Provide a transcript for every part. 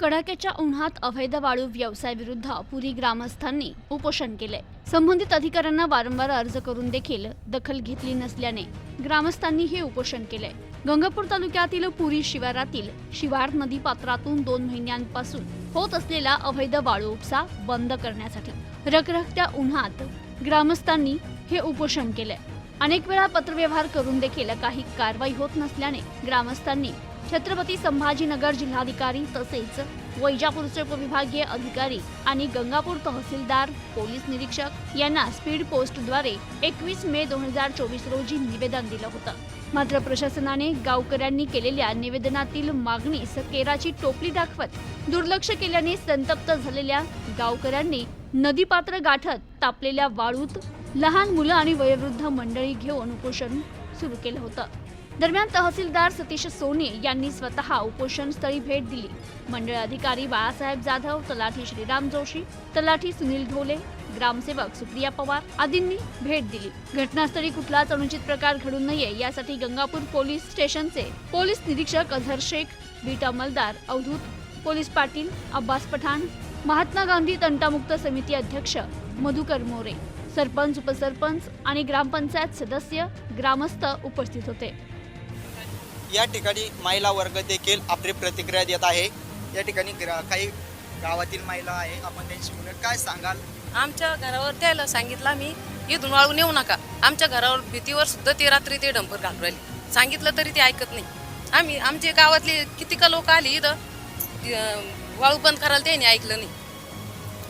कडाक्याच्या उन्हात अवैध वाळू व्यवसायाविरुद्ध पुरी ग्रामस्थांनी उपोषण केले. संबंधित अधिकाऱ्यांना वारंवार अर्ज करून देखील दखल घेतली नसल्याने ग्रामस्थांनी हे उपोषण केले. गंगापूर तालुक्यातील पुरी शिवारातील शिवार नदी पात्रातून दोन महिन्यांपासून होत असलेला अवैध वाळू उपसा बंद करण्यासाठी रखरखत्या उन्हात ग्रामस्थांनी हे उपोषण केले. अनेक वेळा पत्रव्यवहार करून देखील काही कारवाई होत नसल्याने ग्रामस्थांनी छत्रपती संभाजीनगर जिल्हाधिकारी तसेच वैजापूरचे उपविभागीय अधिकारी आणि गंगापूर तहसीलदार पोलीस निरीक्षक यांना स्पीड पोस्टद्वारे एकवीस मे दोन हजार चोवीस रोजी निवेदन दिलं होतं. मात्र प्रशासनाने गावकऱ्यांनी केलेल्या निवेदनातील मागणीस केराची टोपली दाखवत दुर्लक्ष केल्याने संतप्त झालेल्या गावकऱ्यांनी नदीपात्र गाठत तापलेल्या वाळूत लहान मुलं आणि वयोवृद्ध मंडळी घेऊन उपोषण सुरू केलं होतं. दरम्यान तहसीलदार सतीश सोने यांनी स्वतः उपोषण स्थळी भेट दिली. मंडळ अधिकारी बाळासाहेब जाधव तलाठी श्रीराम जोशी तलाठी सुनील ढोले ग्रामसेवक सुप्रिया पवार आदींनी भेट दिली. घटनास्थळी कुठलाच अनुचित प्रकार घडू नये यासाठी गंगापूर पोलीस स्टेशनचे पोलीस निरीक्षक अझहर शेख बीट अंमलदार अवधूत पोलीस पाटील अब्बास पठाण महात्मा गांधी तंटामुक्त समिती अध्यक्ष मधुकर मोरे सरपंच उपसरपंच आणि ग्रामपंचायत सदस्य ग्रामस्थ उपस्थित होते. या ठिकाणी महिला वर्ग देखील आपली प्रतिक्रिया देत आहे. या ठिकाणी ग्रा- काही गावातील महिला आहे. आपण त्यांची बोलूया. काय सांगाल? आमच्या घरावर त्याला सांगितलं आम्ही इथून वाळू नेऊ नका. आमच्या घरावर भीतीवर सुद्धा ते रात्री ते डंपर घालून राहिले. सांगितलं तरी ते ऐकत नाही. आम्ही आमचे गावातले किती का लोक आली इथं ती, अं, वाळू बंद करायला त्यांनी ऐकलं नाही.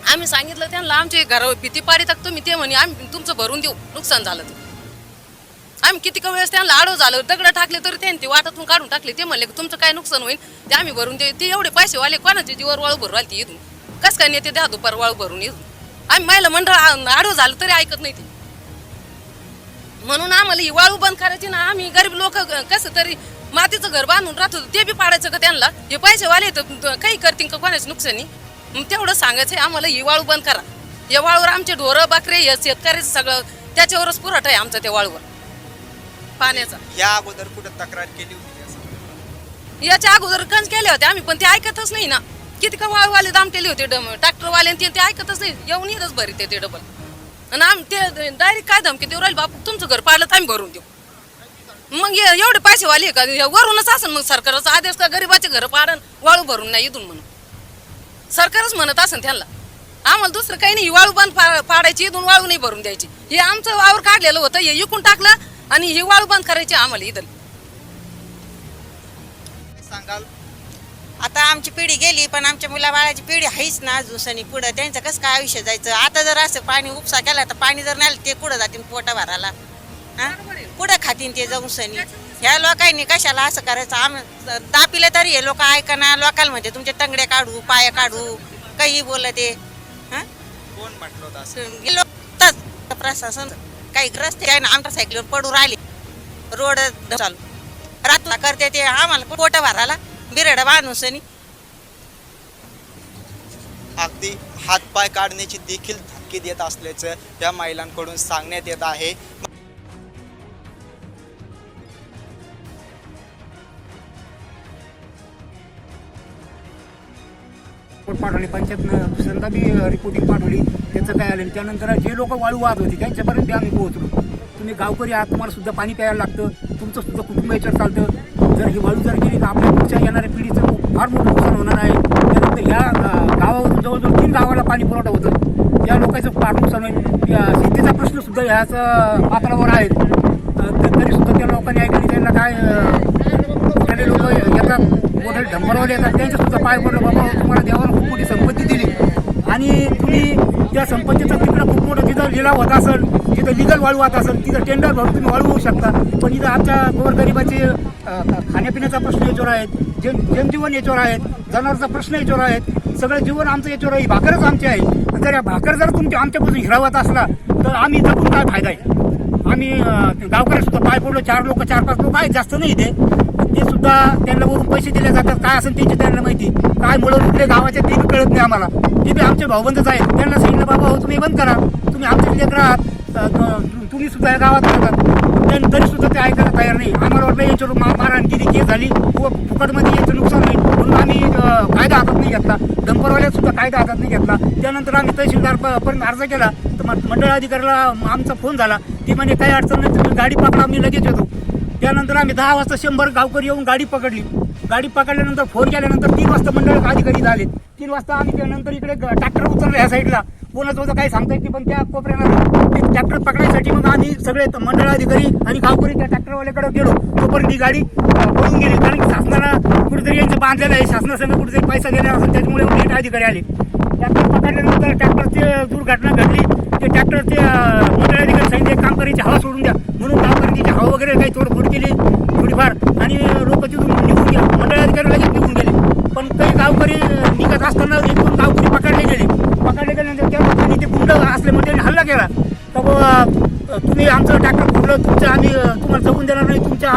आम्ही सांगितलं त्यांना आमच्या घरावर भीती पाडी टाकतो तुम्ही ते म्हणे आम्ही तुमचं भरून देऊ. नुकसान झालं तर आम्ही किती कमी वेळेस त्यांना आडव झालं दगडं टाकले तरी त्यांनी ते वाटातून काढून टाकले. ते म्हणले की तुमचं काय नुकसान होईल? ते आम्ही भरून देऊ. ते एवढे पैसे वाले कोणाचे? जीवर वाळू भरू आली ती इथून. कसं काय नेते द्या दुपार वाळू भरून इथून? आम्ही महिला मंडळ आडव झालं तरी ऐकत नाही ते. म्हणून आम्हाला ही वाळू बंद करायची ना आम्ही गरीब लोक कसं तरी मातीचं घर बांधून राहत होतो ते बी पाडायचं का त्यांना? हे पैसे वाले तर काही करतील का कोणाचे नुकसानी? मग तेवढं सांगायचं आहे आम्हाला ही वाळू बंद करा. या वाळूवर आमचे ढोरं बाकरे हे शेतकऱ्याचं सगळं त्याच्यावरच पुरवठा आहे आमचा त्या वाळूवर. पाण्याचा. या अगोदर कुठं तक्रार केली होती असं? याच्या अगोदर कंच केले होते आम्ही पण ते ऐकतच नाही ना. किती का वाळूवाले दाम केले होते ट्रॅक्टरवाले ते ते ऐकतच नाही. येऊन येतच भरी ते डबल. आणि आम्ही ते डायरेक्ट काय धमकी देऊ राहील बापू? तुमचं घर पाडलं तर आम्ही भरून देऊ. मग हे एवढे पैसे वाले आहे का? हे वरूनच असेल मग सरकारचा आदेश का गरीबाचे घर पाडन वाळू भरून नाही इथून म्हणून. सरकारच म्हणत असेल त्यांना. आम्हाला दुसरं काही नाही. वाळू बंद पा- पाडायची इथून वाळू नाही भरून द्यायची. हे आमचं वावर काढलेलं होतं. हे इकून टाकलं आणि ही वाळू बंद करायची आम्हाला इथं. सांगाल. आता आमची पिढी गेली पण आमच्या मुलाबाळाची पिढी आहेच ना अजून पुढं. त्यांचं कसं काय आयुष्य जायचं? आता जर असं पाणी उपसा केला तर पाणी जर नाही आलं, ते कुठं जातील पोटा भराला हा? कुठं खातील ते जाऊन सनी? ह्या लोकांनी कशाला असं करायचं? आम दापिले तरी हे लोक ऐकना लोकांना म्हणजे तुमचे तंगडे काढू पाय काढू काही बोलते. हा? कोण म्हटलं होतं असं? हे लोक तच प्रशासन काही रस्ते आहे ना आमच्या सायकलीवर पडू राहिले. रोड चालू. रात्र करते ते आम्हाला पोट भराला बिरड बांधून अगदी हातपाय काढण्याची देखील धमकी देत असल्याचं या महिलांकडून सांगण्यात येत आहे. पाठवली पंचायतनं दुसऱ्यांदा बी रिपोर्टिंग पाठवली त्याचं काय आलं त्यानंतर जे लोक वाळू वाहत होते त्यांच्यापर्यंत आम्ही पोहोचलो. तुम्ही गावकरी आहात तुम्हाला सुद्धा पाणी प्यायला लागतं तुमचं सुद्धा कुटुंब याच्यावर चालतं. जर ही वाळू जर गेली तर आपल्या पुढच्या येणाऱ्या पिढीचं फार मोठं नुकसान होणार आहे. त्यानंतर ह्या गावावरून जवळजवळ तीन गावाला पाणी पुरवठा होतं. त्या लोकांचं फार नुकसान होईल. शेतीचा प्रश्नसुद्धा ह्याच पात्रावर आहे. तरीसुद्धा त्या लोकांनी ऐकली त्यांना काय लोक येतात. मोठे ढंबरवाले येतात त्यांचे सुद्धा पाय पडलं बाबा तुम्हाला देवाला खूप मोठी संपत्ती दिली. आणि तुम्ही त्या संपत्तीचा तिकडं खूप मोठं तिथं लिलाव होत असेल तिथं लिगल वाळू वाहत असेल तिथं टेंडर भरून तुम्ही वाळू होऊ शकता. पण इथं आमच्या गोरगरिबाचे खाण्यापिण्याचा प्रश्न याच्यावर आहेत जन जनजीवन याच्यावर आहेत जनावरचा प्रश्न याच्यावर आहेत सगळं जीवन आमचं याच्यावर आहे भाकरच आमची आहे. जर या भाकर जर तुमच्या आमच्यापासून हिरावत असला तर आम्ही जगून काय फायदा आहे. आम्ही अं, पाय पडलो चार लोक चार पाच लोक आहेत जास्त नाही इथे. ते सुद्धा त्यांना वरून पैसे दिले जातात. काय असेल त्यांची त्यांना माहिती. काय मुलं कुठले गावाचे ते बी कळत नाही आम्हाला. ते बी आमचे भाऊबंदच आहेत. त्यांना सांगितलं बाबा हो तुम्ही बंद करा. तुम्ही आमचे लेकर आहात तुम्ही सुद्धा या गावात राहतात पण तरी सुद्धा ते ऐकायला तयार नाही. आम्हाला वाटलं याच्यावर मा मारहाण केली केस झाली. व फुकटमध्ये याचं नुकसान होईल. म्हणून आम्ही कायदा हातात नाही घेतला. डंपरवाल्यात सुद्धा कायदा हातात नाही घेतला. त्यानंतर आम्ही तहसीलदार प- पर्यंत अर्ज केला. तर मंडळ अधिकाऱ्याला आमचा फोन झाला. ती म्हणजे काही अडचण नाही तुम्ही गाडी पकडा. आम्ही लगेच येतो. त्यानंतर आम्ही दहा वाजता शंभर गावकरी येऊन गाडी पकडली. गाडी पकडल्यानंतर फोन केल्यानंतर तीन वाजता मंडळ अधिकारी झाले. तीन वाजता आम्ही त्यानंतर इकडे ट्रॅक्टर उतरले ह्या साईडला कोणाचं होतं काही सांगता येत नाही पण त्या कोपऱ्याला ट्रॅक्टर पकडायसाठी मग आम्ही सगळे मंडळ अधिकारी आणि गावकरी त्या ट्रॅक्टरवाल्याकडे गेलो. तोपर्यंत ही गाडी पळून गेली. कारण की शासनाला कुठेतरी यांचं बांधलेलं आहे. शासनासंग कुठेतरी पैसा गेला असून त्याच्यामुळे नीट अधिकारी आले. ट्रॅक्टर पकडल्यानंतर ट्रॅक्टरची दुर्घटना घडली. ते ट्रॅक्टर ते मंडळ अधिकारी सांगितले काम करायची हवा सोडून द्या. म्हणून गावकऱ्यांची हवा वगैरे काही तोडफोड केली थोडीफार. आणि लोक तिथून निघून गेले. मंडळ अधिकारी लगेच निघून गेले. पण काही गावकरी निघत असताना एक दोन गावकरी पकडले गेले. पकडले गेल्यानंतर त्या लोकांनी ते गुंड असले म्हणजे हल्ला केला. तर तुम्ही आमचं ट्रॅक्टर फोडलं तुमचं आम्ही तुम्हाला जगून देणार नाही. तुमच्या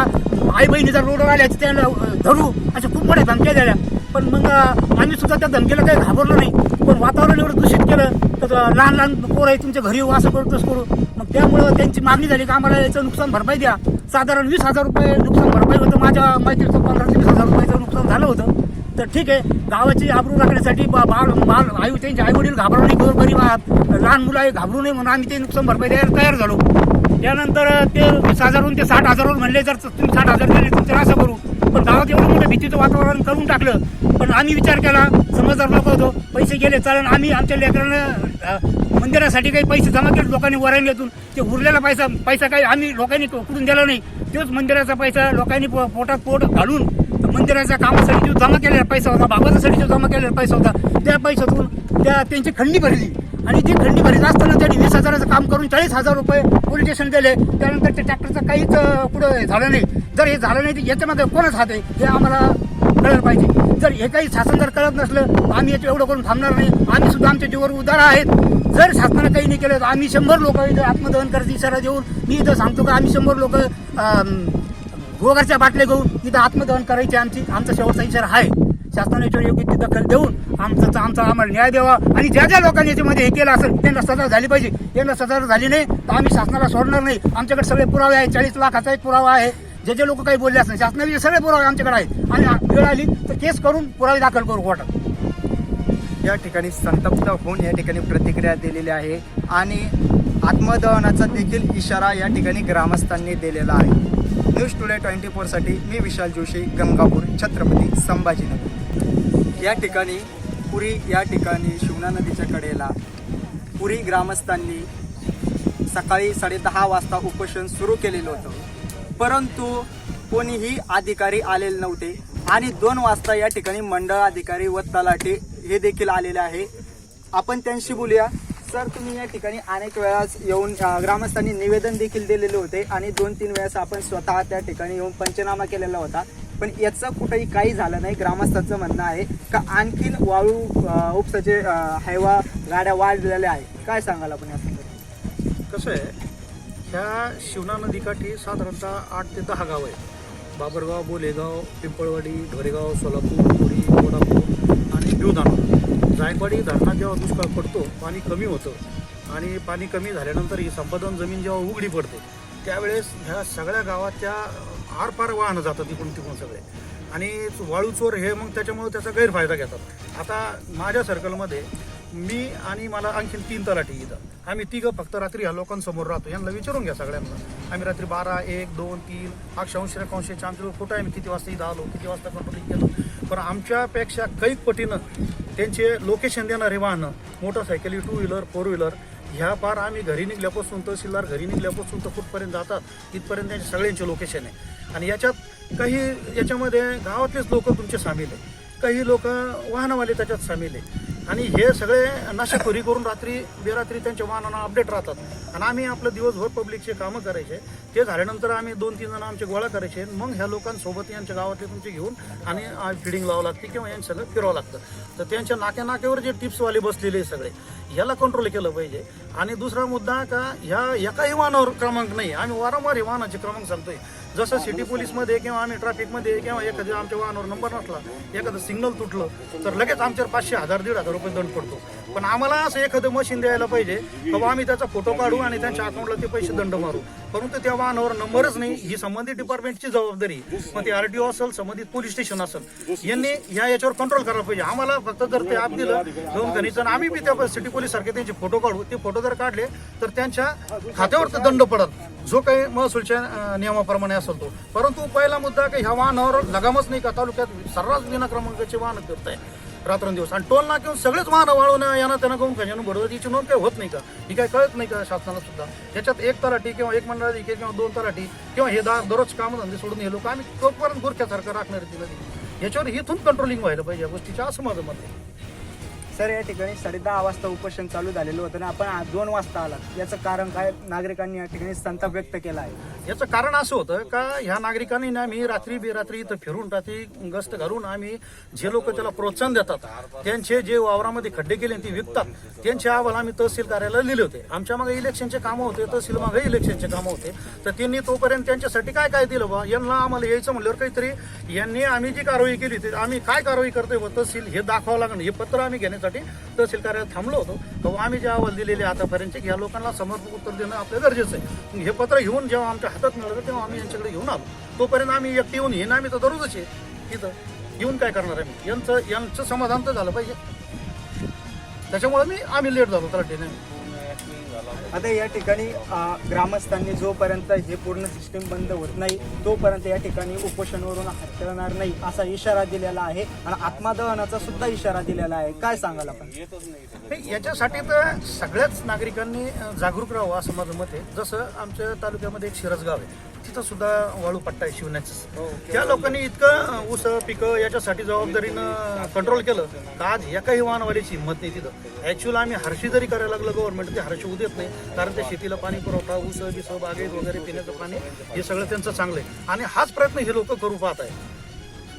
आई बहिणी जर रोडवर आल्या त्यांना धरू. अशा खूप मोठ्या धमक्या दिल्या. पण मग आम्ही सुद्धा त्या धमकीला काही घाबरलो नाही. पण वातावरण एवढं दूषित केलं तर लहान लहान पोर आहे तुमच्या घरी येऊ असं करू तसं करू. मग त्यामुळं त्यांची मागणी झाली की आम्हाला याचं नुकसान भरपाई द्या. साधारण वीस हजार रुपये नुकसान भरपाई होतं. माझ्या मैत्रीचं पंधरा ते वीस हजार रुपयाचं नुकसान झालं होतं. तर ठीक आहे गावाची आबरू राखण्यासाठी बा- बाळ बाल आई त्यांचे आई वडील घाबरू नये गोरगरीब आहात. लहान मुलं आहे घाबरू नये म्हणून आम्ही ते नुकसान भरपाई द्यायला तयार झालो. त्यानंतर ते वीस हजारहून ते साठ हजारवर म्हणले जर तुम्ही साठ हजार दिले तुमचं असं करू. गावात एवढं मोठं भीतीचं वातावरण करून टाकलं. पण आम्ही विचार केला समजदार लोक होतो पैसे गेले चालन आम्ही आमच्या लेकरांना मंदिरासाठी काही पैसे जमा केले लोकांनी वरायला ते उरलेला पैसा पैसा काही आम्ही लोकांनी कुठून दिला नाही. तोच मंदिराचा पैसा लोकांनी पो- पोटात पोट घालून मंदिराच्या कामासाठी जो जमा केलेला पैसा होता बाबासाठी जो जमा केलेला पैसा होता. त्या पैशातून त्या त्यांची खंडी भरली. आणि ती खंडी भरली असताना त्यांनी वीस हजाराचं काम करून चाळीस हजार रुपये पोलीस स्टेशन दिले. त्यानंतर त्या ट्रॅक्टरचं काहीच पुढं झालं नाही. जर हे झालं नाही तर याच्यामध्ये कोणच हात आहे? हे आम्हाला कळलं पाहिजे. जर हे काही शासन जर कळत नसलं तर आम्ही याचं एवढं करून थांबणार नाही. आम्ही सुद्धा आमच्या जीवर उदार आहेत. जर शासनानं काही नाही केलं तर आम्ही शंभर लोक इथं आत्मदहन करायचा इशारा देऊन मी इथं सांगतो का आम्ही शंभर लोक गोगरच्या बाटल्या घेऊन इथं आत्मदहन करायची आमची आमचा शेवटचा इशारा आहे. शासनाने याच्यावर योग्य ती दखल देऊन आमचा आमचा आम्हाला न्याय द्यावा. आणि ज्या ज्या लोकांनी याच्यामध्ये हे केलं असेल त्यांना सजा झाली पाहिजे. त्यांना सजा झाली नाही तर आम्ही शासनाला सोडणार नाही. आमच्याकडे सगळे पुरावे आहेत. चाळीस लाखाचा एक पुरावा आहे. जे जे लोक काही बोलले असतील शासनाचे सगळे पुरावे आमच्याकडे आहेत आणि वेळ आली तर केस करून पुरावे दाखल करू कोर्टात. या ठिकाणी संतप्त होऊन या ठिकाणी प्रतिक्रिया दिलेली आहे आणि आत्मदहनाचा देखील इशारा या ठिकाणी ग्रामस्थांनी दिलेला आहे. न्यूज टुडे ट्वेंटी फोरसाठी मी विशाल जोशी गंगापूर छत्रपती संभाजीनगर. या ठिकाणी पुरी या ठिकाणी शिवना नदीच्या कडेला पुरी ग्रामस्थांनी सकाळी साडेदहा वाजता उपोषण सुरू केलेलं होतं. परंतु कोणीही अधिकारी आलेले नव्हते. आणि दोन वाजता या ठिकाणी मंडळ अधिकारी व तलाटे हे देखील आलेले आहे. आपण त्यांशी बोलूया. सर तुम्ही या ठिकाणी अनेक वेळास येऊन ग्रामस्थांनी निवेदन देखील दिलेले होते आणि दोन तीन वेळास आपण स्वतः त्या ठिकाणी येऊन पंचनामा केलेला होता. पण याचं कुठेही काही झालं नाही ग्रामस्थांचं म्हणणं आहे का आणखीन वाळू उपसाचे हैवा गाड्या वाढलेल्या आहे काय सांगाल आपण या कसं आहे ह्या शिवना नदीकाठी साधारणतः आठ ते दहा गाव आहेत. बाबरगाव बोलेगाव पिंपळवाडी ढोरेगाव सोलापूर पुरी कोल्हापूर आणि बिवदाणा जायकवाडी धरणात जेव्हा दुष्काळ पडतो पाणी कमी होतं आणि पाणी कमी झाल्यानंतर ही संपादन जमीन जेव्हा उघडी पडते त्यावेळेस ह्या सगळ्या गावाच्या आरपार वाहनं जातात तिकडून तिकडून सगळे. आणि वाळू चोर हे मग त्याच्यामुळे त्याचा गैरफायदा घेतात. आता माझ्या सर्कलमध्ये मी आणि मला आणखीन तीन तलाठी इथं. आम्ही तिघं फक्त रात्री ह्या लोकांसमोर राहतो. यांना विचारून घ्या सगळ्यांना. आम्ही रात्री बारा एक दोन तीन अक्षांश रेखांशचे आमचे कुठं आहे किती वाजता इथं आलो किती वाजता कंपनीत गेलो पण आमच्यापेक्षा कैक पटीनं त्यांचे लोकेशन देणारे वाहनं मोटरसायकली टू व्हीलर फोर व्हीलर ह्या पार आम्ही घरी निघल्यापासून तहसीलदार घरी निघल्यापासून तर कुठपर्यंत जातात तिथपर्यंत त्यांचे सगळ्यांचे लोकेशन आहे. आणि याच्यात काही याच्यामध्ये गावातलेच लोक तुमचे सामील आहे काही लोक वाहनवाले त्याच्यात सामील आहे आणि हे सगळे नशाखोरी करून रात्री बेरात्री त्यांच्या वाहनांना अपडेट राहतात. आणि आम्ही आपलं दिवसभर पब्लिकचे कामं करायचे. ते झाल्यानंतर आम्ही दोन तीन जण आमचे गोळा करायचे. मग ह्या लोकांसोबत यांच्या गावातले तुमचे घेऊन आणि फिडिंग लावावं लागते किंवा यांनी सगळं फिरावं लागतं. तर त्यांच्या नाक्या नाक्यावर जे टिप्सवाले बसलेले सगळे ह्याला कंट्रोल केलं पाहिजे. आणि दुसरा मुद्दा का ह्या एकाही वाहनावर क्रमांक नाही. आम्ही वारंवार हे वाहनाचे क्रमांक सांगतोय. जसं सिटी पोलीसमध्ये किंवा आम्ही ट्रॅफिकमध्ये किंवा एखाद्या आमच्या वाहनावर नंबर नसला एखादं सिग्नल तुटलं तर लगेच आमच्यावर पाचशे हजार दीड हजार रुपये दंड पडतो. पण आम्हाला असं एखादं मशीन द्यायला पाहिजे बाबा आम्ही त्याचा फोटो काढू आणि त्यांच्या अकाउंटला ते पैसे दंड मारू. परंतु त्या वाहनावर नंबरच नाही ही संबंधित डिपार्टमेंटची जबाबदारी मग ते आर डी ओ असेल संबंधित पोलीस स्टेशन असेल यांनी या याच्यावर कंट्रोल करायला पाहिजे. आम्हाला फक्त जर ते आप दिलं दोन गणित आणि आम्ही बी त्या सिटी पोलीस सारखे त्यांचे फोटो काढू ते फोटो जर काढले तर त्यांच्या खात्यावर दंड पडत जो काही महसूलच्या नियमाप्रमाणे असेल तो. परंतु पहिला मुद्दा की ह्या वाहनावर लगामच नाही का? तालुक्यात सर्रास विना क्रमांकाचे वाहन करत आहे. रात्रंदिवस. आणि टोल नाक्यावर सगळेच वाहन वाळून यानं त्यांना करून खजानं बरोबर याची नोंद काही होत नाही का? ही काय कळत नाही का शासनाला सुद्धा? त्याच्यात एक तलाठी किंवा एक मंडळाची किंवा दोन तलाठी किंवा हे दहा दररोज कामधंदे सोडून हे लोक आम्ही तोपर्यंत गुरख्यासारखं राखणार तिला याच्यावर इथून कंट्रोलिंग व्हायला पाहिजे या गोष्टीच्या असं माझं मत आहे. सर या ठिकाणी साडे दहा वाजता उपोषण चालू झालेलं होतं आणि आपण आज दोन वाजता आला याचं कारण काय नागरिकांनी या ठिकाणी संताप व्यक्त केला आहे? याचं कारण असं होतं का ह्या नागरिकांनी ना आम्ही रात्री बेरात्री इथं फिरून रात्री गस्त घालून आम्ही जे लोक त्याला प्रोत्साहन देतात त्यांचे जे वावरामध्ये खड्डे केले आणि ते विकतात त्यांचे अहवाल आम्ही तहसील कार्यालयाला लिहिले होते. आमच्या मागे इलेक्शनचे कामं होते तहसील मागे इलेक्शनचे कामं होते. तर त्यांनी तोपर्यंत त्यांच्यासाठी काय काय दिलं बा? यांना आम्हाला यायचं म्हणल्यावर काहीतरी यांनी आम्ही जी कारवाई केली ती आम्ही काय कारवाई करतोय बा? तहसील हे दाखवावं लागणार हे पत्र आम्ही करण्यासाठी तहसील कार्यालयात थांबलो होतो. तेव्हा आम्ही जे अहवाल दिलेले आतापर्यंतचे या लोकांना समर्पक उत्तर देणं आपलं गरजेचं आहे. हे पत्र घेऊन जेव्हा आमच्या हातात मिळालं तेव्हा आम्ही यांच्याकडे घेऊन आलो. तोपर्यंत आम्ही एकटी येऊन येईन आम्ही तर दररोजच आहे तिथं येऊन काय करणार आम्ही यांचं यांचं समाधान तर झालं पाहिजे. त्याच्यामुळे मी आम्ही लेट झालो तलाठीने आता या ठिकाणी ग्रामस्थांनी जोपर्यंत हे पूर्ण सिस्टीम बंद होत नाही तोपर्यंत या ठिकाणी उपोषणवरून हटणार नाही असा इशारा दिलेला आहे आणि आत्मादहनाचा सुद्धा इशारा दिलेला आहे. काय सांगाल आपण? याच्यासाठी तर सगळ्याच नागरिकांनी जागरूक राहावं असं माझं मत आहे. जसं आमच्या तालुक्यामध्ये एक शिरसगाव आहे. तिथं सुद्धा वाळू पट्टा आहे शिवण्याचं. त्या लोकांनी इतकं ऊस पिकं याच्यासाठी जबाबदारीनं कंट्रोल केलं. का आज एकाही वाहनवाल्याची हिंमत नाही तिथं? ॲक्च्युअल आम्ही हरशी जरी करायला लागलं गव्हर्नमेंट ते हरशी होऊ देत नाही. कारण त्या शेतीला पाणी पुरवठा ऊस बिस बागेत वगैरे पिण्याचं पाणी हे सगळं त्यांचं चांगलं आहे. आणि हाच प्रयत्न हे लोक करू पाहत आहे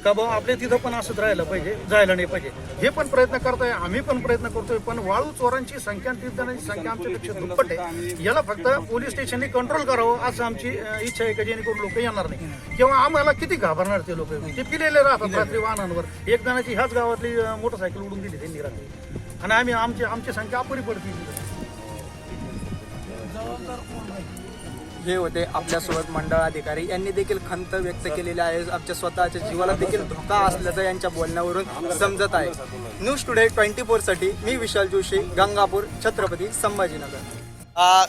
का बाबा आपल्या तिथं पण असंच राहायला पाहिजे जायला नाही पाहिजे. हे पण प्रयत्न करतोय आम्ही पण प्रयत्न करतोय पण वाळू चोरांची संख्या आणि तीर्थांची संख्या आमच्यापेक्षा दुप्पट आहे. याला फक्त पोलीस स्टेशनने कंट्रोल करावं असं आमची इच्छा आहे का जेणेकरून लोक येणार नाही. किंवा आम्हाला किती घाबरणार ते लोक? ते पिलेले राहतात रात्री वाहनांवर. एक जणाची ह्याच गावातली मोटरसायकल उडून दिली त्यांनी रात्री. आणि आम्ही आमची आमची संख्या अपुरी पडते. हे होते आपल्यासोबत मंडळ अधिकारी यांनी देखील खंत व्यक्त केलेली आहे. आमच्या स्वतःच्या जीवाला देखील धोका असल्याचं यांच्या बोलण्यावरून समजत आहे. न्यूज टुडे ट्वेंटी साठी मी विशाल जोशी गंगापूर छत्रपती संभाजीनगर.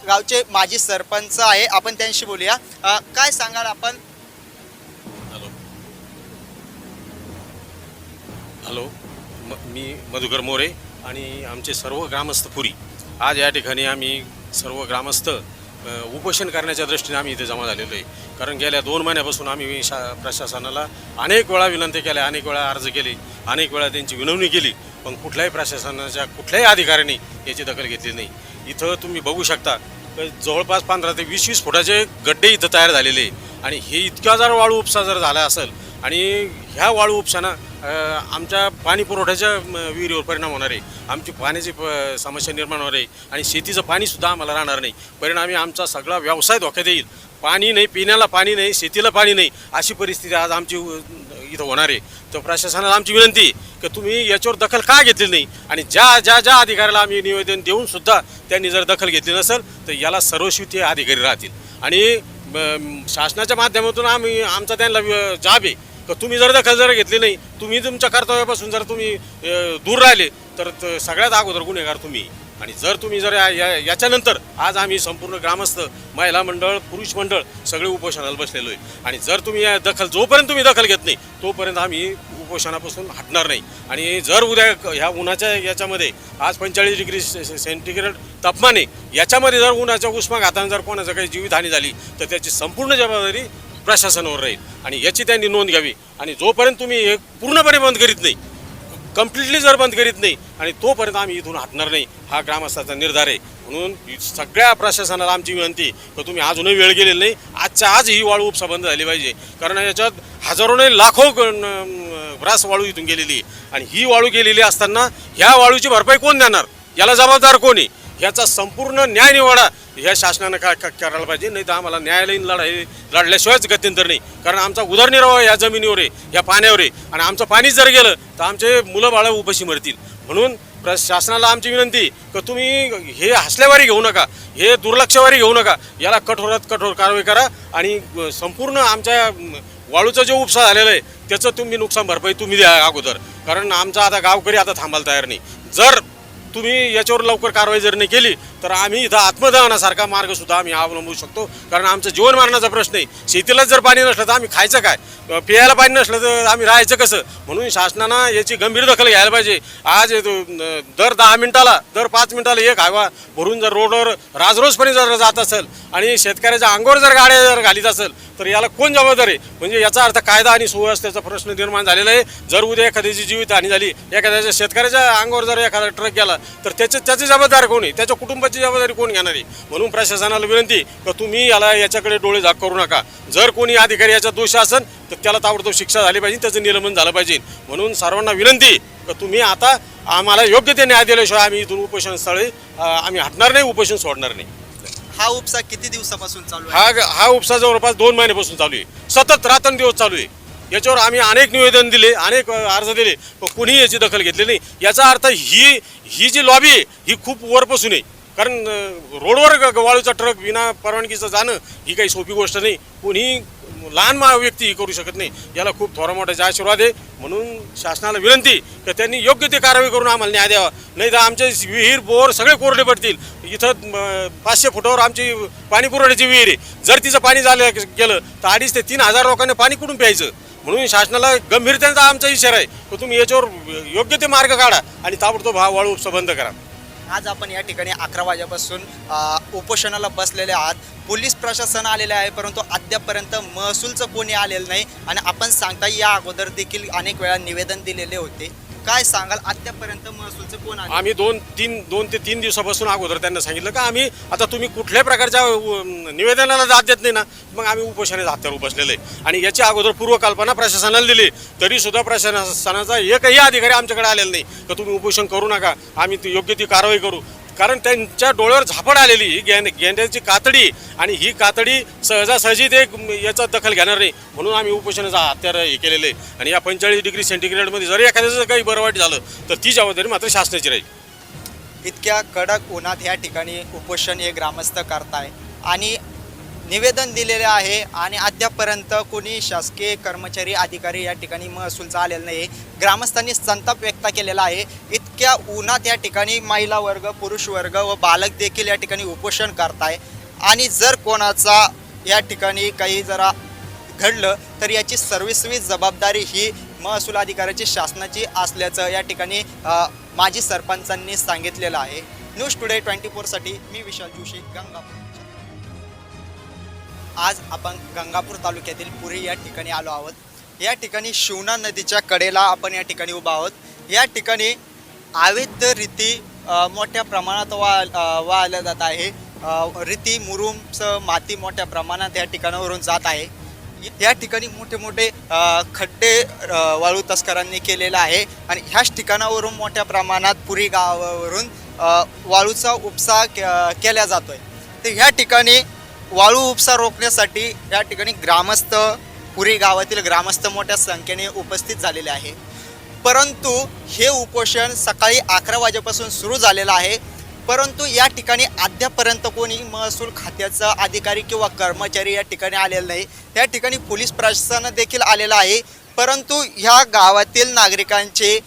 गावचे माजी सरपंच आहे. आपण त्यांशी बोलूया. काय सांगाल आपण? हॅलो. हॅलो. म मी मधुकर मोरे आणि आमचे सर्व ग्रामस्थ पुरी. आज या ठिकाणी आम्ही सर्व ग्रामस्थ उपोषण करण्याच्या दृष्टीने आम्ही इथे जमा झालेलो आहे कारण गेल्या दोन महिन्यापासून आम्ही शा प्रशासनाला अनेक वेळा विनंती केल्या अनेक वेळा अर्ज केले अनेक वेळा त्यांची विनवणी केली पण कुठल्याही प्रशासनाच्या कुठल्याही अधिकाऱ्यांनी याची दखल घेतली नाही इथं तुम्ही बघू शकता जवळपास पंधरा ते वीस वीस फुटाचे गड्डे इथं तयार झालेले आहे. आणि हे इतका जर वाळू उपसा जर झाला असेल आणि ह्या वाळू उपशानं आमच्या पाणी पुरवठ्याच्या विहिरीवर परिणाम होणार आहे. आमची पाण्याची प- समस्या निर्माण होणार आहे. आणि शेतीचं पाणीसुद्धा आम्हाला राहणार नाही. परिणामी आमचा सगळा व्यवसाय धोक्यात येईल. पाणी नाही पिण्याला पाणी नाही शेतीला पाणी नाही अशी परिस्थिती आज आमची इथं होणार आहे. तर प्रशासनाला आमची विनंती आहे की तुम्ही याच्यावर दखल का घेतली नाही? आणि ज्या ज्या ज्या अधिकाऱ्याला आम्ही निवेदन देऊन सुद्धा त्यांनी जर दखल घेतली नसेल तर याला सर्वस्वी ते अधिकारी राहतील. आणि ब शासनाच्या माध्यमातून आम्ही आमचा त्यांना जाब आहे. का तुम्ही जर दखल जर घेतली नाही तुम्ही तुमच्या कर्तव्यापासून जर तुम्ही अ, दूर राहिले तर त- सगळ्यात अगोदर गुन्हेगार तुम्ही. आणि जर तुम्ही जर या- या- याच्यानंतर आज आम्ही संपूर्ण ग्रामस्थ महिला मंडळ पुरुष मंडळ सगळे उपोषणाला बसलेलो आहे. आणि जर तुम्ही या दखल जोपर्यंत तुम्ही दखल घेत नाही तोपर्यंत आम्ही उपोषणापासून हटणार नाही. आणि जर उद्या ह्या उन्हाच्या याच्यामध्ये आज पंचेचाळीस डिग्री सेंटीग्रेड तापमान आहे याच्यामध्ये जर उन्हाच्या उष्माघाताने जर कोणाचं काही जीवितहानी झाली तर त्याची संपूर्ण जबाबदारी प्रशासनावर राहील. आणि याची त्यांनी नोंद घ्यावी. आणि जोपर्यंत तुम्ही हे पूर्णपणे बंद करीत नाही कम्प्लिटली जर बंद करीत नाही आणि तोपर्यंत आम्ही इथून हटणार नाही हा ग्रामस्थाचा निर्धार आहे. म्हणून सगळ्या प्रशासनाला आमची विनंती की तुम्ही अजूनही वेळ गेलेली नाही आजच्या आज ही वाळू उपसा बंद झाली पाहिजे. कारण याच्यात हजारो नाही लाखो ग्रास रास वाळू इथून गेलेली आहे. आणि ही वाळू गेलेली असताना ह्या वाळूची भरपाई कोण देणार? याला जबाबदार कोण आहे? ह्याचा संपूर्ण न्याय निवाडा ह्या शासनानं काय करायला पाहिजे. नाही तर आम्हाला न्यायालयीन लढाई लढल्याशिवायच गत्यंतर नाही. कारण आमचा उदरनिर्वाह या जमिनीवर आहे या पाण्यावर आहे. आणि आमचं पाणी जर गेलं तर आमचे मुलं बाळं उपाशी मरतील. म्हणून प्र शासनाला आमची विनंती की तुम्ही हे हसल्यावारी घेऊ नका हे दुर्लक्षवारी घेऊ नका. याला कठोरात कठोर कारवाई करा आणि संपूर्ण आमच्या वाळूचा जो उपसा झालेला आहे त्याचं तुम्ही नुकसान भरपाई तुम्ही द्या अगोदर. कारण आमचा आता गावकरी आता थांबायला तयार नाही. जर तुम्ही याच्यावर लवकर कारवाई जर नाही केली तर आम्ही इथं आत्मदहनासारखा मार्ग सुद्धा आम्ही अवलंबू शकतो. कारण आमचं जीवन मारण्याचा प्रश्न आहे. शेतीलाच जर पाणी नसलं तर आम्ही खायचं काय? पियायला प्यायला पाणी नसलं तर आम्ही राहायचं कसं? म्हणून शासनानं याची गंभीर दखल घ्यायला पाहिजे. आज दर दहा मिनिटाला दर पाच मिनिटाला एक हवा भरून जर रोडवर राजरोजपणे जर जात असेल आणि शेतकऱ्याच्या अंगावर जर गाड्या जर घालीत असेल तर याला कोण जबाबदार आहे? म्हणजे याचा अर्थ कायदा आणि सुव्यवस्थेचा प्रश्न निर्माण झालेला आहे. जर उद्या एखाद्याची जीवितहानी झाली एखाद्याच्या शेतकऱ्याच्या अंगावर जर एखादा ट्रक गेला तर त्याचे त्याची जबाबदार कोण आहे? त्याच्या कुटुंबाची जबाबदारी कोण घेणार आहे? म्हणून प्रशासनाला विनंती की तुम्ही याला याच्याकडे डोळे झाक करू नका. जर कोणी अधिकारी याचा दोष असेल तर त्याला ताबडतोब शिक्षा झाली पाहिजे त्याचं निलंबन झालं पाहिजे. म्हणून सर्वांना विनंती की तुम्ही आता आम्हाला योग्य ते न्याय दिल्याशिवाय आम्ही इथून उपोषण स्थळी आम्ही हटणार नाही उपोषण सोडणार नाही. हा उपसा किती दिवसापासून चालू आहे? हा हा उपसा जवळपास दोन महिन्यापासून चालू आहे. सतत रात्रंदिवस चालू आहे. याच्यावर आम्ही अनेक निवेदन दिले अनेक अर्ज दिले पण कोणीही याची दखल घेतली नाही. याचा अर्थ ही ही जी लॉबी आहे ही खूप वरपासून आहे. कारण रोडवर ग- वाळूचा ट्रक विना परवानगीचं जाणं ही काही सोपी गोष्ट नाही. कोणी लहान मा व्यक्ती ही करू शकत नाही. याला खूप थोडा मोठा आशीर्वाद आहे. म्हणून शासनाला विनंती की त्यांनी योग्य ते कारवाई करून आम्हाला न्याय द्यावा. नाही तर आमचे विहीर बोर सगळे कोरडे पडतील. इथं पाचशे फुटावर आमची पाणी पुरवठ्याची विहीर आहे. जर तिचं पाणी झालं गेलं तर अडीच ते तीन हजार लोकांना पाणी कुठून प्यायचं? म्हणून शासनाला गंभीरतेचा आमचा इशारा आहे. की तुम्ही याच्यावर योग्य ते मार्ग काढा आणि ताबडतोब हा वाळू उपसा बंद करा. आज आपण या ठिकाणी अकरा वाजेपासून उपोषणाला बसलेले आहात. पोलीस प्रशासन आलेले आहे परंतु अद्यापपर्यंत महसूलचं कोणी आलेलं नाही. आणि आपण सांगता या अगोदर देखील अनेक वेळा निवेदन दिलेले होते. काय सांगाल आतापर्यंत महसूलचं कोण आले? आम्ही दोन तीन दोन ते तीन दिवसापासून अगोदर त्यांना सांगितलं का आम्ही आता तुम्ही कुठल्याही प्रकारच्या अ, निवेदनाला जात देत नाही ना मग आम्ही उपोषणाच्या हत्यार बसलेले आहे आणि याची अगोदर पूर्वकल्पना प्रशासनाला दिली तरी सुद्धा प्रशासनाचा एकही अधिकारी आमच्याकडे आलेला नाही. का तुम्ही उपोषण करू नका आम्ही ती योग्य ती कारवाई करू. कारण त्यांच्या डोळ्यावर झापड आलेली ही गेंद गेंड्याची कातडी आणि ही कातडी सहजासहजी ते याचा दखल घेणार नाही. म्हणून आम्ही उपोषणाचा हत्यार हे केलेलं. आहे आणि या पंचेचाळीस डिग्री सेंटीग्रेडमध्ये जरी एखाद्याचं काही बरं वाईट झालं तर ती जबाबदारी मात्र शासनाची राहील. इतक्या कडक उन्हात या ठिकाणी उपोषण हे ग्रामस्थ करताय. आणि निवेदन दिलेले आहे आणि अद्यापपर्यंत कोणी शासकीय कर्मचारी अधिकारी या ठिकाणी महसूलचा आलेला नाही. ग्रामस्थांनी संताप व्यक्त केलेला आहे. इतक्या उन्हात या ठिकाणी महिला वर्ग पुरुष वर्ग व बालक देखील या ठिकाणी उपोषण करताय. आणि जर कोणाचा या ठिकाणी काही जरा घडलं तर याची सर्विसवी जबाबदारी ही महसूल अधिकाऱ्याची शासनाची असल्याचं या ठिकाणी माजी सरपंचांनी सांगितलेलं आहे. न्यूज टुडे ट्वेंटी फोरसाठी मी विशाल जोशी गंगापूर. आज आपण गंगापूर तालुक्यातील पुरी या ठिकाणी आलो आहोत. या ठिकाणी शिवना नदीच्या कडेला आपण या ठिकाणी उभा आहोत. या ठिकाणी अवैध रीती मोठ्या प्रमाणात वा वाळल्या जात आहे. रीती मुरुमचं माती मोठ्या प्रमाणात या ठिकाणावरून जात आहे. या ठिकाणी मोठे मोठे खड्डे वाळू तस्करांनी केलेला आहे आणि ह्याच ठिकाणावरून मोठ्या प्रमाणात पुरी गावावरून वाळूचा उपसा के- केला जातोय. तर ह्या ठिकाणी वाळू उपसा रोखण्यासाठी या ठिकाणी ग्रामस्थ पुरी गावातील ग्रामस्थ मोठ्या संख्येने उपस्थित झालेले आहे. परंतु हे उपोषण सकाळी अकरा वाजेपासून सुरू झालेलं आहे. परंतु या ठिकाणी अद्यापर्यंत कोणी महसूल खात्याचा अधिकारी किंवा कर्मचारी या ठिकाणी आलेला नाही. त्या ठिकाणी पोलीस प्रशासन देखील आलेलं आहे. परंतु ह्या गावातील नागरिकांचे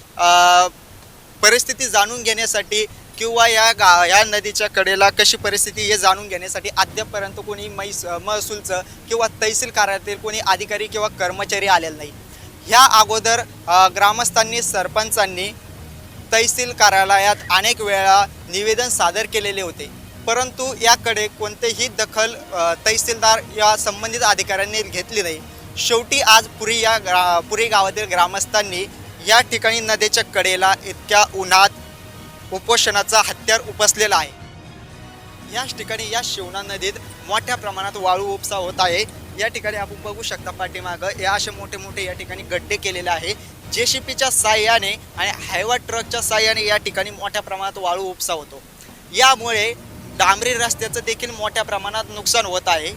परिस्थिती जाणून घेण्यासाठी किंवा या गा या नदीच्या कडेला कशी परिस्थिती हे जाणून घेण्यासाठी अद्यापर्यंत कोणी मैस महसूलचं किंवा तहसील कार्यालयातील कोणी अधिकारी किंवा कर्मचारी आलेला नाही. ह्या अगोदर ग्रामस्थांनी सरपंचांनी तहसील कार्यालयात अनेक वेळा निवेदन सादर केलेले होते. परंतु याकडे कोणतेही दखल तहसीलदार या संबंधित अधिकाऱ्यांनी घेतली नाही. शेवटी आज पुरी या ग्रा पुरी गावातील ग्रामस्थांनी या ठिकाणी नदीच्या कडेला इतक्या उन्हात उपोषणाचा हत्यार उपसलेला आहे. याच ठिकाणी या शिवना नदीत मोठ्या प्रमाणात वाळू उपसा होत आहे. या ठिकाणी आपण बघू शकता पाठीमागं या असे मोठे मोठे या ठिकाणी गड्डे केलेले आहे. जे सी पीच्या साह्याने आणि हायवा ट्रकच्या साह्याने या ठिकाणी मोठ्या प्रमाणात वाळू उपसा होतो. यामुळे डांबरी रस्त्याचं देखील मोठ्या प्रमाणात नुकसान होत आहे.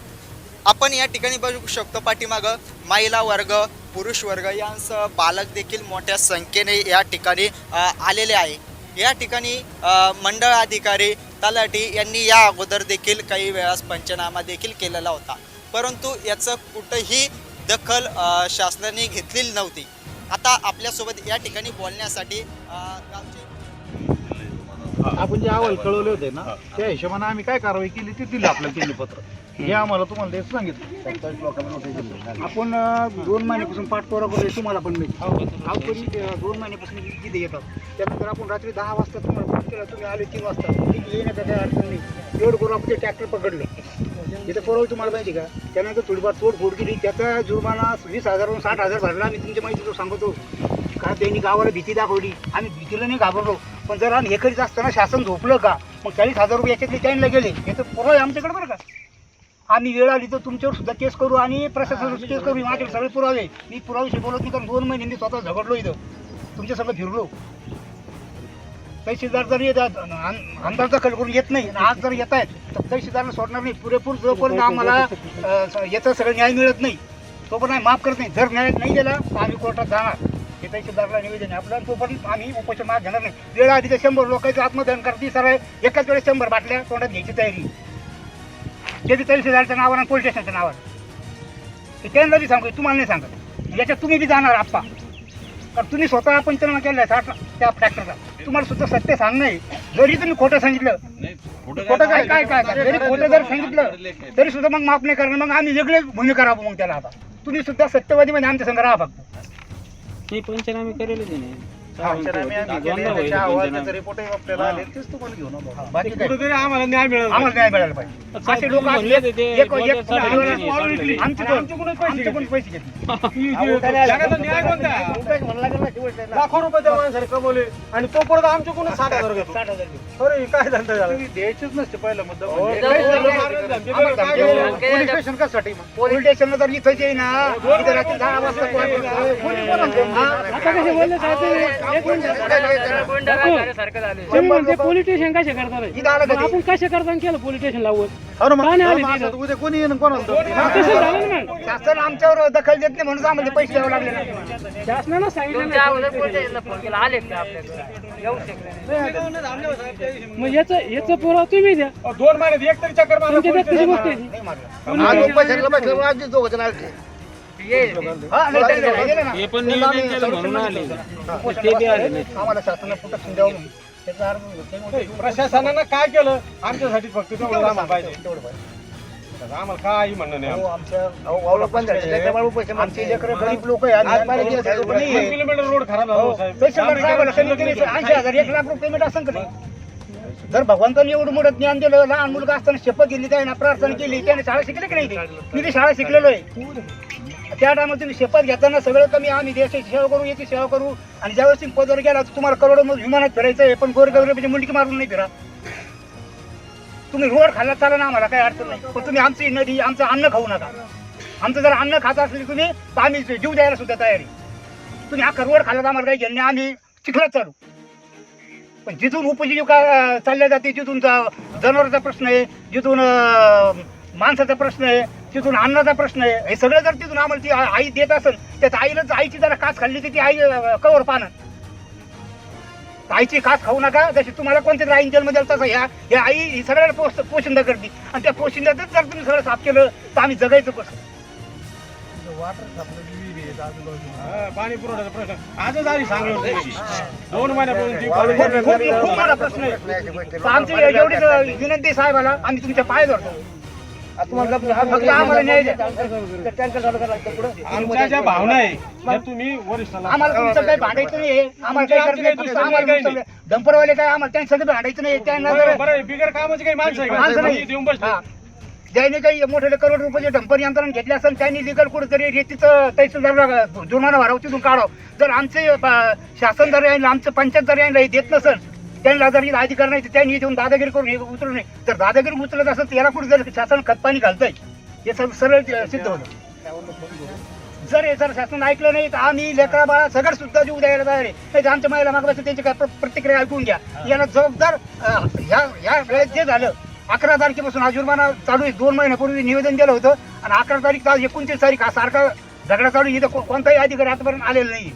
आपण या ठिकाणी बघू शकतो पाठीमागं महिला वर्ग पुरुष वर्ग यांसह बालक देखील मोठ्या संख्येने या ठिकाणी आलेले आहे. या ठिकाणी मंडळ अधिकारी तलाठी यांनी या अगोदर देखील काही वेळास पंचनामा देखील केलेला होता. परंतु याचं कुठंही दखल शासनाने घेतलेली नव्हती. आता आपल्यासोबत या ठिकाणी बोलण्यासाठी गावचे आपण जे अहवाल कळवले होते ना त्या हिशोबाने आम्ही काय कारवाई केली ती दिली आपलं केली पत्र. हे आम्हाला तुम्हाला तेच सांगितलं. आपण अं, दोन महिन्यापासून पाठपुरा करतोय तुम्हाला पण मी. गावकरी अं, दोन महिन्यापासून तिथे येतात. त्यानंतर आपण रात्री दहा वाजता तुम्हाला फोन केला तुम्ही आले तीन वाजता. इथे येण्याचा काही अडचण नाही. एवढं करून आपण ते ट्रॅक्टर पकडले. तिथं परवा तुम्हाला माहिती का? त्यानंतर थोडीफार तोडफोड केली. त्याचा जुर्माना वीस हजारवरून साठ हजार भरला. आम्ही तुमच्या माहिती सांगतो. का त्यांनी गावाला भीती दाखवली? आम्ही भीतीला नाही घाबरलो. पण जर आम्ही हे करीत असताना शासन झोपलं का? मग चाळीस हजार रुपये याच्यातले त्यांना गेले. हे तर पुरावे आमच्याकडे बरं का? आम्ही वेळ आली तर तुमच्यावर सुद्धा केस करू आणि प्रशासनावर केस करू. माझ्याकडे सगळे पुरावे मी पुराव्याशी बोलत नाही कारण दोन महिने मी स्वतः झगडलो इथं. तुमच्या सगळं फिरलो. तहसीलदार जर येतात आम- आमदार दखल करून येत नाही. आज जर येत आहेत तर तहसीलदारला सोडणार नाही. पुरेपूर जोपर्यंत आम्हाला याचा सगळं न्याय मिळत नाही. तोपर्यंत माफ करत नाही. जर न्याय नाही दिला तर आम्ही कोर्टात जाणार. हे तहसीलदारला निवेदन आहे. आपलं आणि तोपर्यंत आम्ही उपोषण माग घेणार नाही. वेळ आधी तर शंभर लोकांचं आत्मदहन करते सर. एकाच वेळेस शंभर बाटल्या तोंडात घ्यायची तयारी. त्याची तहसीलदारच्या नावावर आणि पोलीस स्टेशनच्या नावावर ते त्यांना बी सांगू तुम्हाला नाही सांगत. याच्यात तुम्ही बी जाणार आप्पा. कारण तुम्ही स्वतः पंचनामा केलाय साठ त्या ट्रॅक्टरचा तुम्हाला सुद्धा सत्य सांगणं आहे. जरी तुम्ही खोटं सांगितलं खोटं काय काय काय काय जरी खोटं जर सांगितलं तरी सुद्धा मग माफ नाही करणार. मग आम्ही वेगळे भूमिका राहू मग त्याला आता. तुम्ही सुद्धा सत्यवादी मध्ये आमच्या संघ राहा फक्त. नाही पंचनामे करेल त्याने बाकी काय? आम्हाला न्याय मिळाला पाहिजे. असे लोक आज एक- एक- एक- आमचे कोण? आमचे कोण पैसे घेतले. लाखो रुपये त्या माणसाने कमवले आणि तो परत आमच्याकडून साठ हजार घेतो. अरे काय धंदा झाला? द्यायचीच नसते पहिला मुद्दा म्हणजे. धमकी दिली. पोलीस स्टेशन कशासाठी मग? पोलीस स्टेशनला जर इथंच येई ना इथं रात्री दहा वाजता कोणी कोण म्हणतं? आता कसे बोलले साहेब ते? एक मिनिट. तुम्ही म्हणते पोलीस स्टेशन कसे करतात? इथं आलं मग कधी? आपण कसे करता केलं पोलीस स्टेशन लावून? हो उद्या कोणी येणं कोणाला धमकी? तसं झालं ना मग. शासन आमच्यावर दखल देत नाही म्हणून आम्हाला पैसे द्यावे लागले ना. शासनानं सांगितलं ना. मग याचं याचं पुरावा तुम्ही द्या. दोन महिन्यात एक तरी चक्कर कशी. गोष्ट आहे. हा, नाही, नाही, नाही, गेले ना. पण नियोजन केलं म्हणून आले ते बी आले नाही आम्हाला शासनाला कुठं द्यावं म्हणून? त्याचा अर्थ होतो. प्रशासनानं काय केलं? आमच्यासाठी फक्त तेवढं आम्हाला पाहिजे. तेवढं पाहिजे. आम्हाला काही म्हणणं नाही अहो, आमच्या अहो, वावरं पण झाले. त्याच्यामुळे उपाशी आमचे लेकरं गरीब लोक आहे आम्ही पाणी दिलं. साहेब, पण नाही दोन आहे. किलोमीटर रोड खराब झाला हो, साहेब. तहसीलदार साहेबाला कमी कमी ऐंशी हजार एक लाख रुपये पेमेंट असं का नाही? जर भगवंतांनी एवढं मोठं ज्ञान दिलं लहान मुलगा असताना शपथ दिली त्याने प्रार्थना केली त्याने शाळा शिकली की नाही ते? मी ती शाळा शिकलेलो आहे. त्या टायमात तुम्ही शपथ घेताना सगळं कमी आम्ही देशाची सेवा करू याची सेवा करू. आणि ज्यावेळेस तुम्ही पदर गेला तर तुम्हाला करोडो विमानात फिरायचं आहे पण गोरगरिबाची म्हणजे मुंडकी मारून नाही फिरा. तुम्ही रोड खाल्ला चाला ना आम्हाला काही अडचण नाही. पण तुम्ही आमची नदी आमचं अन्न खाऊ नका. आमचं जर अन्न खात असले तुम्ही तर आम्ही जीव द्यायला सुद्धा तयारी. तुम्ही अख्खा रोड खाल्ला तर आम्हाला काही घेणे आम्ही चिखलात चालू. पण जिथून उपजीविका चालल्या जाते जिथून जा- जनावरांचा प्रश्न आहे जिथून माणसाचा प्रश्न आहे तिथून अन्नाचा प्रश्न आहे. हे सगळं जर तिथून आम्हाला ती आई देत असेल त्यात आईला आईची जरा कास खाल्ली तर ती आई कवर पानं आईची कास खाऊ नका जशी तुम्हाला कोणत्या तरी आईन जन्म दिला तसं ह्या ह्या आई ही सगळ्याला पोष पोशिंदा करते. आणि त्या पोशिंद्यातच जर तुम्ही सगळं साफ केलं तर आम्ही जगायचं कसं? हा, पाणी पुरवठ्याचा प्रश्न. आजच आधी सांगलो. दोन महिन्यापासून ती पाणी खूप खूप- खूप मोठा प्रश्न आहे. तर आमची एवढीच विनंती साहेबाला आम्ही तुमच्या पाय धरतो आमच्या ज्या भावना आहे त्या तुम्ही वरिष्ठाला आम्हाला तुमचं काही भांडायचं नाही. आम्हाला डंपरवाले काय आम्हाला त्यांच्या सगळं भांडायचं नाही. त्यांना जर बिगर कामाची काही माणसं नाही. हा. ज्यांनी काही मोठे करोड रुपयाचे डंपर यंत्रणा घेतले असेल त्यांनी लिगल कुठेतरी रेतीचं तहसीलदार जुर्माना भरावं तिथून काढावं. जर आमचे शासन जर यायला आमचं पंचायत जर हे देत नसेल त्यांना जर अधिकार नाही तर त्यांनी येऊन दादागिरी करून हे उचलू नये तर दादागिरी उचलत असेल तर याला कुठे जर शासन खतपाणी घालतंय. हे सर सरळ सिद्ध होतं. जर हे जर शासन ऐकलं नाही तर आम्ही लेकरा बाळा सगळं सुद्धा जीव द्यायला तयार आहे. नाही आमच्या महिला मागवायचं त्यांची काय प्रतिक्रिया ऐकून घ्या. याला जबाबदार ह्या ह्या वेळेस जे झालं अकरा तारखेपासून हा जुर्माना चालू आहे. दोन महिन्यापूर्वी निवेदन दिलं होतं. आणि अकरा तारीख एकोणतीस तारीख हा सारखा झगडा चालू आहे. इथं कोणताही अधिकारी आतापर्यंत आलेला नाही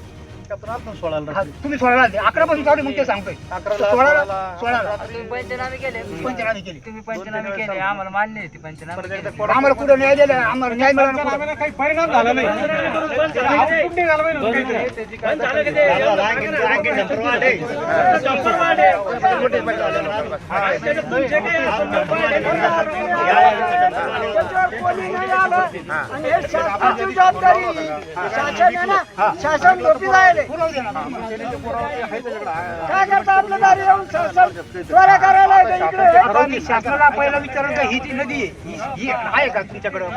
हा, तुम्ही सोळाला आले अकरा पासून चालू आहे, मग ते सांगतोय सोळाला सोळाला पंचनामे केले पंचनामे केली तुम्ही पंचनामे केले आम्हाला मान्य आहे ते पंचनामे केले. आम्हाला कुठं न्याय दिला आम्हाला न्याय मिळाला काही परिणाम झाला शासन नोटीस आहे काय करता? आपलं दारी येऊन शासन त्वरा करायला येतं इकडे. आता मी शासनाला पहिला विचारलं का ही जी नदी आहे. ही- ही आहे का तुमच्याकडं?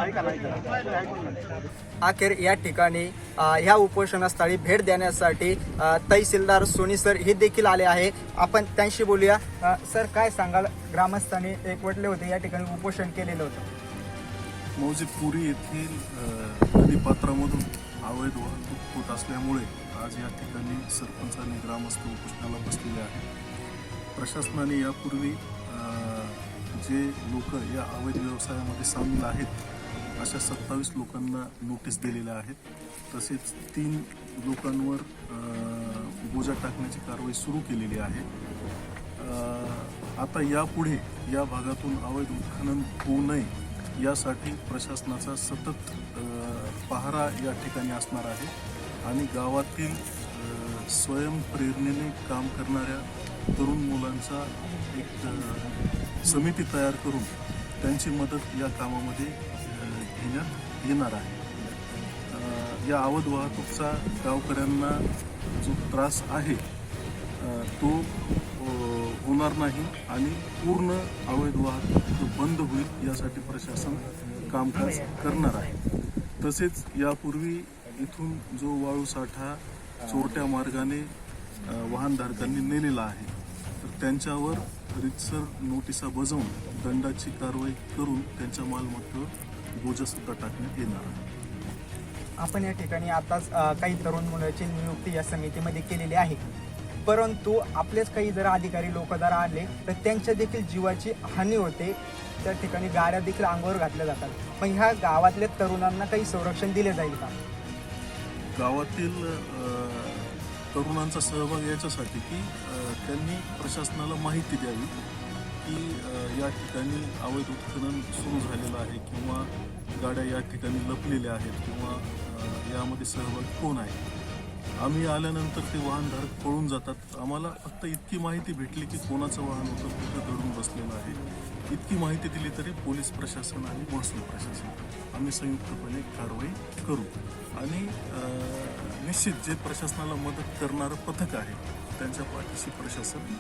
अखेर या ठिकाणी अ, ह्या उपोषणस्थळी भेट देण्यासाठी अ, तहसीलदार सोनी सर हे देखील आले आहे. आपण त्यांशी बोलूया. अ, सर काय सांगाल? ग्रामस्थांनी एकवटले होते या ठिकाणी उपोषण केलेलं होतं. मौजेपुरी येथील अ, नदीपात्रामधून अवैध वाहतूक होत असल्यामुळे आज या ठिकाणी सरपंच आणि ग्रामस्थ उपोषणाला बसलेले आहेत. प्रशासनाने यापूर्वी जे लोक या अवैध व्यवसायामध्ये सामील आहेत अशा सत्तावीस लोकांना नोटीस दिलेल्या आहेत. तसेच तीन लोकांवर बोजा टाकण्याची कारवाई सुरू केलेली आहे. आता यापुढे या भागातून अवैध उत्खनन होऊ नये यासाठी प्रशासनाचा सतत पहारा या ठिकाणी असणार आहे. आणि गावातील स्वयंप्रेरणेने काम करणाऱ्या तरुण मुलांचा एक समिती तयार करून त्यांची मदत या कामामध्ये घेण्यात येणार आहे. या अवैध वाहतूकचा गावकऱ्यांना जो त्रास आहे तो होणार नाही आणि पूर्ण अवैध वाहतूक बंद होईल यासाठी प्रशासन कामकाज करणार आहे. तसेच यापूर्वी इथून जो वाळू साठा चोरट्या मार्गाने वाहनधारकांनी नेलेला आहे तर त्यांच्यावर रितसर नोटिसा बजावून दंडाची कारवाई करून त्यांच्या मालमत्तेवर बोजासुद्धा टाकण्यात येणार आहे. आपण या ठिकाणी आताच काही तरुण मुलाची नियुक्ती या समितीमध्ये केलेली आहे. परंतु आपलेच काही जर अधिकारी लोक जर आले तर त्यांच्या देखील जीवाची हानी होते. त्या ठिकाणी गाड्या देखील अंगावर घातल्या जातात. पण ह्या गावातल्या तरुणांना काही संरक्षण दिले जाईल का? गावातील तरुणांचा सहभाग याच्यासाठी की त्यांनी प्रशासनाला माहिती द्यावी की या ठिकाणी अवैध उत्खनन सुरू झालेलं आहे किंवा गाड्या या ठिकाणी लपलेल्या आहेत किंवा यामध्ये सहभाग कोण आहे? आम्ही आल्यानंतर ते वाहनधारक पळून जातात. आम्हाला फक्त इतकी माहिती भेटली की कोणाचं वाहन होतं कुठं दडून बसलेलं आहे. इतकी माहिती दिली तरी पोलीस प्रशासन आणि महसूल प्रशासन. आम्ही संयुक्तपणे कारवाई करू. आणि निश्चित जे प्रशासनाला मदत करणारं पथक आहे त्यांच्या पाठीशी प्रशासन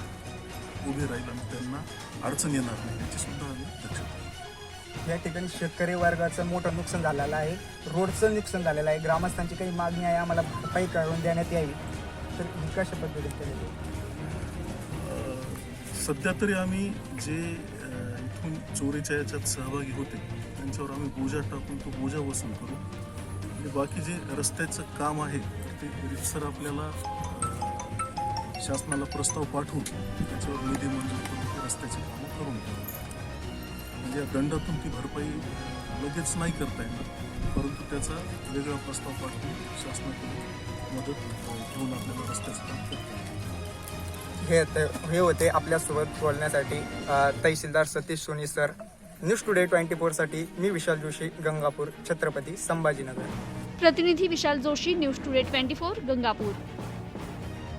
उभे राहील आणि त्यांना अडचण येणार नाही याची सुद्धा आम्ही दक्षता. या ठिकाणी शेतकरी वर्गाचं मोठं नुकसान झालेलं आहे. रोडचं नुकसान झालेलं आहे. ग्रामस्थांची काही मागणी आहे. आम्हाला भरपाई करून देण्यात यावी. तर ही कशा पद्धतीने सध्या तरी आम्ही जे इथून चोरीच्या याच्यात सहभागी होते. त्यांच्यावर आम्ही बोजा टाकून तो बोजा वसूल करू. आणि बाकी जे रस्त्याचं काम आहे तर ते रितसर आपल्याला शासनाला प्रस्ताव पाठवून त्याच्यावर निधी मंजूर करून ते रस्त्याची कामं करून म्हणजे या दंडातून ती भरपाई लगेच नाही करता येणार परंतु त्याचा वेगळा प्रस्ताव पाठवून शासनाकडून मदत घेऊन आपल्याला रस्त्याचं काम करता येईल. हे हे होते आपल्यासोबत बोलण्यासाठी तहसीलदार Satish Soni sir. News Today twenty फोरसाठी मी विशाल जोशी गंगापूर छत्रपती संभाजीनगर. प्रतिनिधी Vishal Joshi News Today twenty four Gangapur.